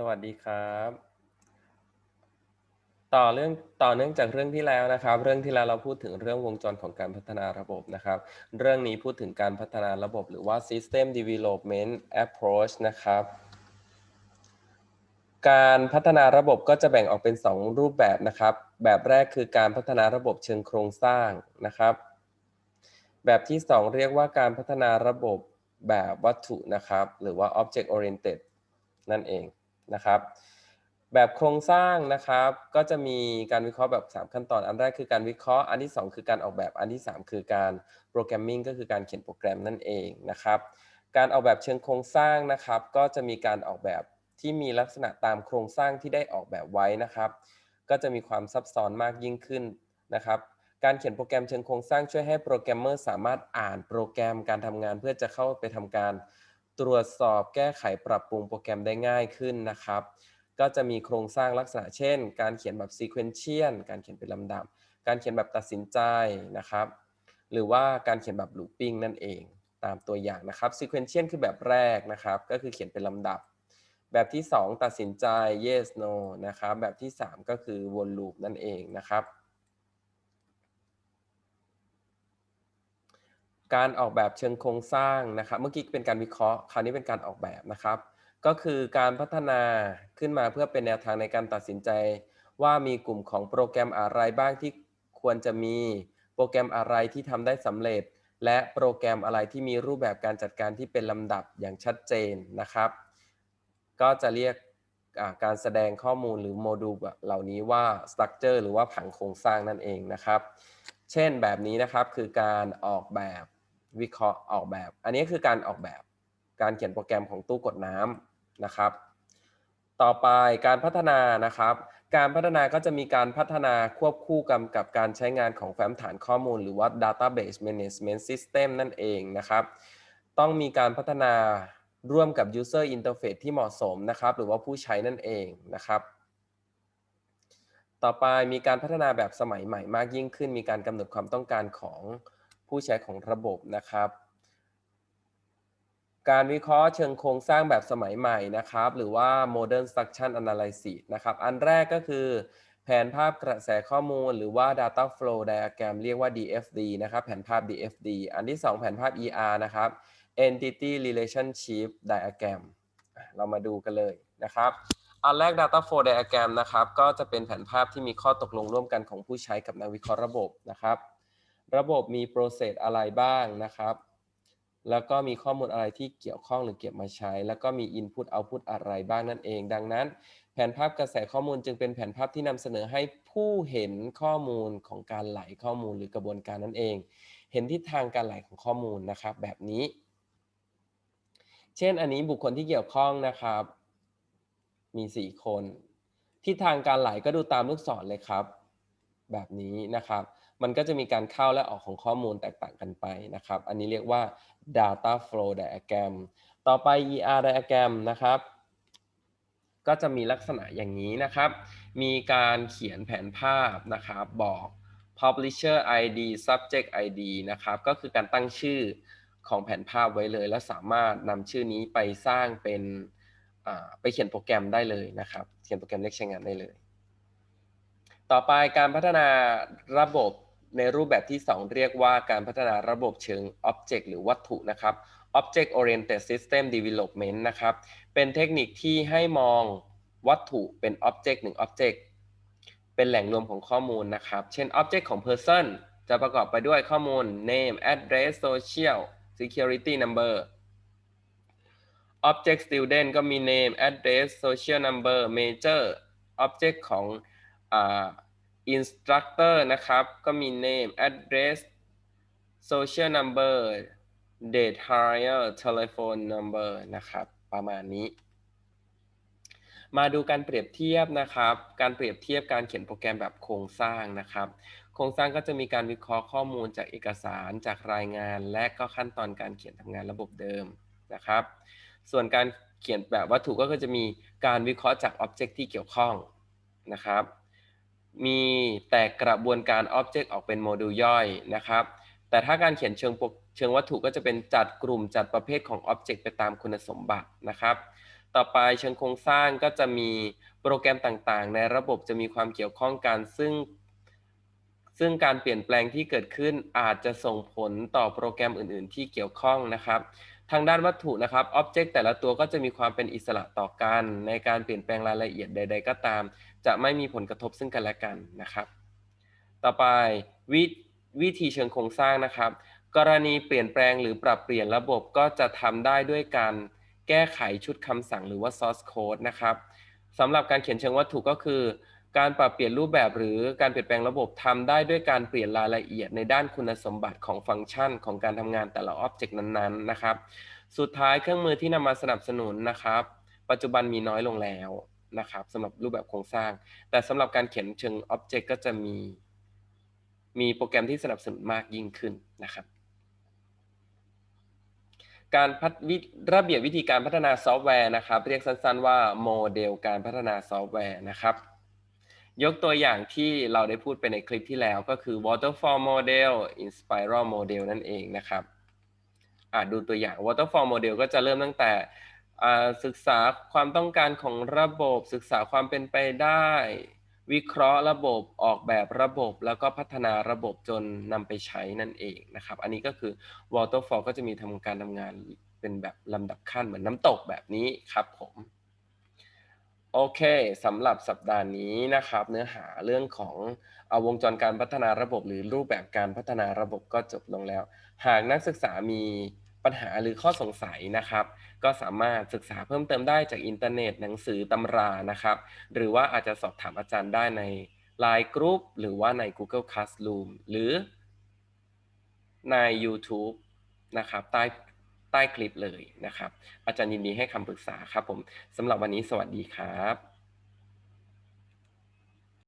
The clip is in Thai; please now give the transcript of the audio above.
สวัสดีครับ ต่อเรื่องต่อเนื่องจากเรื่องที่แล้วนะครับ เรื่องที่แล้วเราพูดถึงเรื่องวงจรของการพัฒนาระบบนะครับ เรื่องนี้พูดถึงการพัฒนาระบบหรือว่า system development approach นะครับการพัฒนาระบบก็จะแบ่งออกเป็น 2 รูปแบบนะครับ แบบแรกคือการพัฒนาระบบเชิงโครงสร้างนะครับ แบบที่ 2 เรียกว่าการพัฒนาระบบแบบวัตถุนะครับ หรือว่า object oriented นั่นเอง นะครับ แบบโครงสร้างนะครับ ก็จะมีการวิเคราะห์แบบ 3 ขั้นตอน อันแรกคือการวิเคราะห์ อันที่ 2 คือการออกแบบ อันที่ 3 คือการโปรแกรมมิ่งก็คือการเขียนโปรแกรมนั่นเองนะครับ การออกแบบเชิงโครงสร้างนะครับ ก็จะมีการออกแบบที่มีลักษณะตามโครงสร้างที่ได้ออกแบบไว้นะครับ ก็จะมีความซับซ้อนมากยิ่งขึ้นนะครับการเขียนโปรแกรมเชิงโครงสร้างช่วยให้โปรแกรมเมอร์สามารถอ่านโปรแกรมการทำงานเพื่อจะเข้าไปทำการ ตรวจสอบแก้ไขปรับปรุงโปรแกรมได้ง่ายขึ้นนะครับ ก็จะมีโครงสร้างลักษณะเช่น การเขียนแบบซีเควนเชียลการเขียนเป็นลำดับ การเขียนแบบตัดสินใจนะครับ หรือว่าการเขียนแบบลูปปิ้งนั่นเองตามตัวอย่างนะครับซีเควนเชียลคือแบบแรกนะครับ ก็คือเขียนเป็นลำดับ แบบที่ 2 ตัดสินใจ yes no นะครับ แบบที่ 3 ก็คือวนลูปนั่นเองนะครับ การออกแบบเชิงโครงสร้างนะครับ เมื่อกี้เป็นการวิเคราะห์ คราวนี้เป็นการออกแบบนะครับ ก็คือการพัฒนาขึ้นมาเพื่อเป็นแนวทางในการตัดสินใจ ว่ามีกลุ่มของโปรแกรมอะไรบ้างที่ควรจะมี โปรแกรมอะไรที่ทำได้สำเร็จ และโปรแกรมอะไรที่มีรูปแบบการจัดการที่เป็นลำดับอย่างชัดเจนนะครับ ก็จะเรียกการแสดงข้อมูลหรือโมดูลเหล่านี้ว่า structure หรือว่าผังโครงสร้างนั่นเองนะครับ เช่นแบบนี้นะครับคือการออกแบบ วิเคราะห์ออกแบบ อันนี้คือการออกแบบการเขียนโปรแกรมของตู้กดน้ำนะครับ ต่อไปการพัฒนานะครับ การพัฒนาก็จะมีการพัฒนาควบคู่กันกับการใช้งานของแฟ้มฐานข้อมูล หรือว่า database management system นั่นเองนะครับ ต้องมีการพัฒนาร่วมกับ user interface ที่เหมาะสมนะครับ หรือว่าผู้ใช้นั่นเองนะครับต่อไปมีการพัฒนาแบบสมัยใหม่มากยิ่งขึ้น มีการกำหนดความต้องการของ ผู้ใช้ของระบบนะครับการวิเคราะห์เชิงโครงสร้างแบบสมัยใหม่นะครับ หรือว่า modern structure analysis นะครับ อันแรกก็คือ แผนภาพกระแสข้อมูล หรือว่า data flow diagram เรียกว่า DFD นะครับ แผนภาพ DFD อันที่ 2 แผนภาพ ER นะครับ entity relationship diagram เรามาดูกันเลยนะครับ อันแรก data flow diagram นะครับ ก็จะเป็นแผนภาพที่มีข้อตกลงร่วมกันของผู้ใช้กับนักวิเคราะห์ระบบนะครับ ระบบมี process อะไรบ้างนะครับ แล้วก็มีข้อมูลอะไรที่เกี่ยวข้องหรือเก็บมาใช้ แล้วก็มี input output อะไรบ้างนั่นเอง ดังนั้น แผนภาพกระแสข้อมูลจึงเป็นแผนภาพที่นำเสนอให้ผู้เห็นข้อมูลของการไหลข้อมูลหรือกระบวนการนั่นเอง เห็นทิศทางการไหลของข้อมูลนะครับ แบบนี้ เช่น อันนี้บุคคลที่เกี่ยวข้องนะครับ มี 4 คนทิศทางการไหลก็ดูตามลูกศรเลยครับ แบบนี้นะครับ มันก็จะมีการเข้าและออกของข้อมูลแตกต่างกันไปนะครับ อันนี้เรียกว่า data flow diagram ต่อไป ER diagram นะครับ ก็จะมีลักษณะอย่างนี้นะครับ มีการเขียนแผนภาพนะครับ บอก publisher ID subject ID นะครับ ก็คือการตั้งชื่อของแผนภาพไว้เลย และสามารถนำชื่อนี้ไปสร้างเป็นไปเขียนโปรแกรมได้เลยนะครับ เขียนโปรแกรมเล็กใช้งานได้เลย ต่อไปการพัฒนาระบบ ในรูปแบบที่ 2 เรียกว่าการพัฒนาระบบเชิง Object หรือวัตถุนะครับ Object Oriented System Development นะครับ เป็นเทคนิคที่ให้มองวัตถุเป็น Object 1 Object เป็นแหล่งรวมของข้อมูลนะครับ เช่น Object ของ Person จะประกอบไปด้วยข้อมูล Name Address Social Security Number Object Student ก็มี Name Address Social Number Major Object ของอ่า instructor นะครับ ก็มี name address social number date hire telephone number นะครับ ประมาณนี้ มาดูการเปรียบเทียบนะครับ การเปรียบเทียบการเขียนโปรแกรมแบบโครงสร้างนะครับ โครงสร้างก็จะมีการวิเคราะห์ข้อมูลจากเอกสารจากรายงาน และก็ขั้นตอนการเขียนทำงานระบบเดิมนะครับ ส่วนการเขียนแบบวัตถุก็จะมีการวิเคราะห์จาก Object ที่เกี่ยวข้องนะครับ มีแต่กระบวนการ Object ออกเป็นโมดูลย่อยนะครับ แต่ถ้าการเขียนเชิงเชิงวัตถุก็จะเป็นจัดกลุ่มจัดประเภทของ Object ไปตามคุณสมบัตินะครับ ต่อไปเชิงโครงสร้างก็จะมีโปรแกรมต่างๆ ในระบบจะมีความเกี่ยวข้องกันซึ่ง ซึ่งการเปลี่ยนแปลงที่เกิดขึ้นอาจจะส่งผลต่อโปรแกรมอื่น ๆ ที่เกี่ยวข้องนะครับ ทางด้านวัตถุนะครับอ็อบเจกต์แต่ละตัวก็จะมีความเป็นอิสระต่อกัน ในการเปลี่ยนแปลงรายละเอียดใด ๆ ก็ตาม จะไม่มีผลกระทบซึ่งกันและกันนะครับ ต่อไปวิวิธีเชิงโครงสร้างนะครับ กรณีเปลี่ยนแปลงหรือปรับเปลี่ยนระบบก็จะทำได้ด้วยการแก้ไขชุดคำสั่งหรือว่า source code นะครับสำหรับการเขียนเชิงวัตถุก็คือ การปรับเปลี่ยนรูปแบบหรือการเปลี่ยนแปลงระบบทำได้ด้วยการเปลี่ยนรายละเอียดในด้านคุณสมบัติของฟังก์ชันของการทำงานแต่ละ Object นั้นๆนะครับ สุดท้ายเครื่องมือที่นำมาสนับสนุนนะครับ ปัจจุบันมีน้อยลงแล้วนะครับสำหรับรูปแบบโครงสร้าง แต่สำหรับการเขียนเชิง Object ก็จะมี มีโปรแกรมที่สนับสนุนมากยิ่งขึ้นนะครับการพัฒระเบียบวิธีการพัฒนาซอฟต์แวร์นะครับ เรียกสั้นๆว่าโมเดลการพัฒนาซอฟต์แวร์นะครับ ยกตัวอย่างที่เราได้พูดไปในคลิปที่แล้วก็คือ waterfall model in spiral model นั่นเองนะครับอ่าดูตัวอย่าง waterfall model ก็จะเริ่มตั้งแต่ศึกษาความต้องการของระบบศึกษาความเป็นไปได้ วิเคราะห์ระบบออกแบบระบบ แล้วก็พัฒนาระบบจนนำไปใช้นั่นเองนะครับ อันนี้ก็คือ waterfall ก็จะมีทำการทำงานเป็นแบบลำดับขั้นเหมือนน้ำตกแบบนี้ครับผม โอเคสำหรับสัปดาห์นี้นะครับ เนื้อหาเรื่องของเอาวงจรการพัฒนาระบบ หรือรูปแบบการพัฒนาระบบก็จบลงแล้ว หากนักศึกษามีปัญหาหรือข้อสงสัยนะครับ ก็สามารถศึกษาเพิ่มเติมได้จากอินเทอร์เน็ตหนังสือตำรานะครับ หรือว่าอาจจะสอบถามอาจารย์ได้ใน Line Group หรือว่าใน Google Classroom หรือใน YouTube นะครับใต้ ต้คลิปเลยนะครับ อาจารย์ยินดีให้คำปรึกษาครับผมสำหรับวันนี้สวัสดีครับ